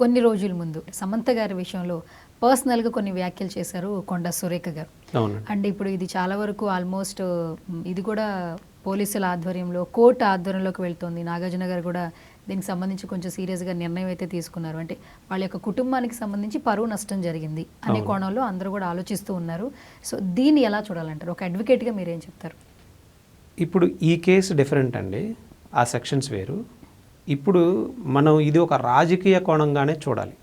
కొన్ని రోజుల ముందు సమంత గారి విషయంలో పర్సనల్గా కొన్ని వ్యాఖ్యలు చేశారు కొండ సురేఖ గారు. అండ్ ఇప్పుడు ఇది చాలా వరకు ఆల్మోస్ట్ ఇది కూడా పోలీసుల ఆధ్వర్యంలో కోర్టు ఆధ్వర్యంలోకి వెళ్తోంది. నాగార్జున గారు కూడా దీనికి సంబంధించి కొంచెం సీరియస్గా నిర్ణయం అయితే తీసుకున్నారు. అంటే వాళ్ళ యొక్క కుటుంబానికి సంబంధించి పరువు నష్టం జరిగింది అనే. కోణంలో అందరూ కూడా ఆలోచిస్తూ ఉన్నారు. సో దీన్ని ఎలా చూడాలంటారు? ఒక అడ్వకేట్గా మీరేం చెప్తారు? ఇప్పుడు ఈ కేసు డిఫరెంట్ అండి. ఆ సెక్షన్స్ వేరు. ఇప్పుడు మనం ఇది ఒక రాజకీయ కోణంగానే చూడాలి.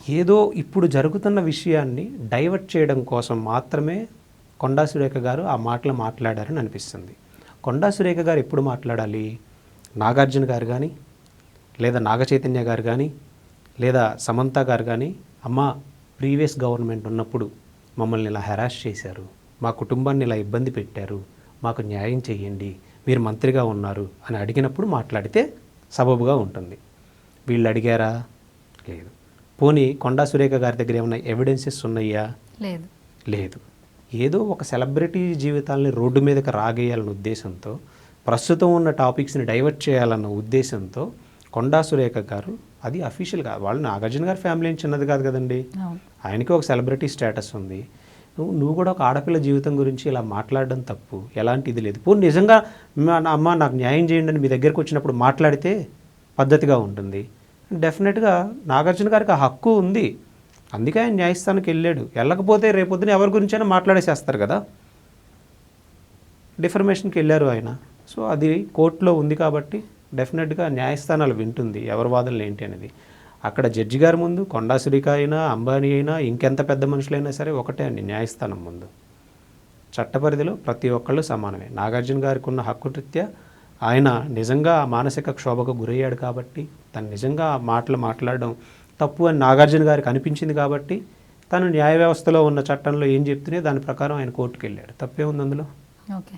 ఏదో ఇప్పుడు జరుగుతున్న విషయాన్ని డైవర్ట్ చేయడం కోసం మాత్రమే కొండా సురేఖ గారు ఆ మాటలు మాట్లాడారని అనిపిస్తుంది. కొండా సురేఖ గారు ఎప్పుడు మాట్లాడాలి? నాగార్జున గారు కానీ లేదా నాగచైతన్య గారు కానీ లేదా సమంత గారు కానీ అమ్మ ప్రీవియస్ గవర్నమెంట్ ఉన్నప్పుడు మమ్మల్ని ఇలా హెరాస్ చేశారు మా కుటుంబాన్ని ఇలా ఇబ్బంది పెట్టారు మాకు న్యాయం చేయండి మీరు మంత్రిగా ఉన్నారు అని అడిగినప్పుడు మాట్లాడితే సబబుగా ఉంటుంది. వీళ్ళు అడిగారా? లేదు. పోనీ కొండా సురేఖ గారి దగ్గర ఏమైనా ఎవిడెన్సెస్ ఉన్నాయా? లేదు. లేదు. ఏదో ఒక సెలబ్రిటీ జీవితాలని రోడ్డు మీదకి రాగేయాలన్న ఉద్దేశంతో ప్రస్తుతం ఉన్న టాపిక్స్ని డైవర్ట్ చేయాలన్న ఉద్దేశంతో కొండా సురేఖ గారు అది అఫీషియల్గా వాళ్ళు నాగార్జున గారి ఫ్యామిలీ చిన్నది కాదు కదండి. ఆయనకి ఒక సెలబ్రిటీ స్టేటస్ ఉంది. నువ్వు నువ్వు కూడా ఒక ఆడపిల్ల జీవితం గురించి ఇలా మాట్లాడడం తప్పు. ఎలాంటి ఇది లేదు. పోనీ నిజంగా మా- అమ్మ నాకు న్యాయం చేయండి అని మీ దగ్గరకు వచ్చినప్పుడు మాట్లాడితే పద్ధతిగా ఉంటుంది. డెఫినెట్గా నాగార్జున గారికి ఆ హక్కు ఉంది. అందుకే ఆయన న్యాయస్థానానికి వెళ్ళాడు. వెళ్ళకపోతే రేపొద్దున ఎవరి గురించైనా మాట్లాడేసేస్తారు కదా. డిఫర్మేషన్కి వెళ్ళారు ఆయన. సో అది కోర్టులో ఉంది కాబట్టి డెఫినెట్గా న్యాయస్థానాలు వింటుంది ఎవరి వాదనలు ఏంటి అనేది. అక్కడ జడ్జి గారి ముందు కొండా అయినా అంబానీ అయినా ఇంకెంత పెద్ద మనుషులైనా సరే ఒకటే అండి న్యాయస్థానం ముందు. చట్టపరిధిలో ప్రతి ఒక్కళ్ళు సమానమే. నాగార్జున గారికి ఉన్న హక్కు రీత్యా ఆయన నిజంగా మానసిక క్షోభకు గురయ్యాడు కాబట్టి తను నిజంగా మాటలు మాట్లాడడం తప్పు అని నాగార్జున గారికి అనిపించింది కాబట్టి తను న్యాయ వ్యవస్థలో ఉన్న చట్టంలో ఏం చెప్తూనే దాని ప్రకారం ఆయన కోర్టుకు వెళ్ళాడు తప్పే ఉంది అందులో? ఓకే.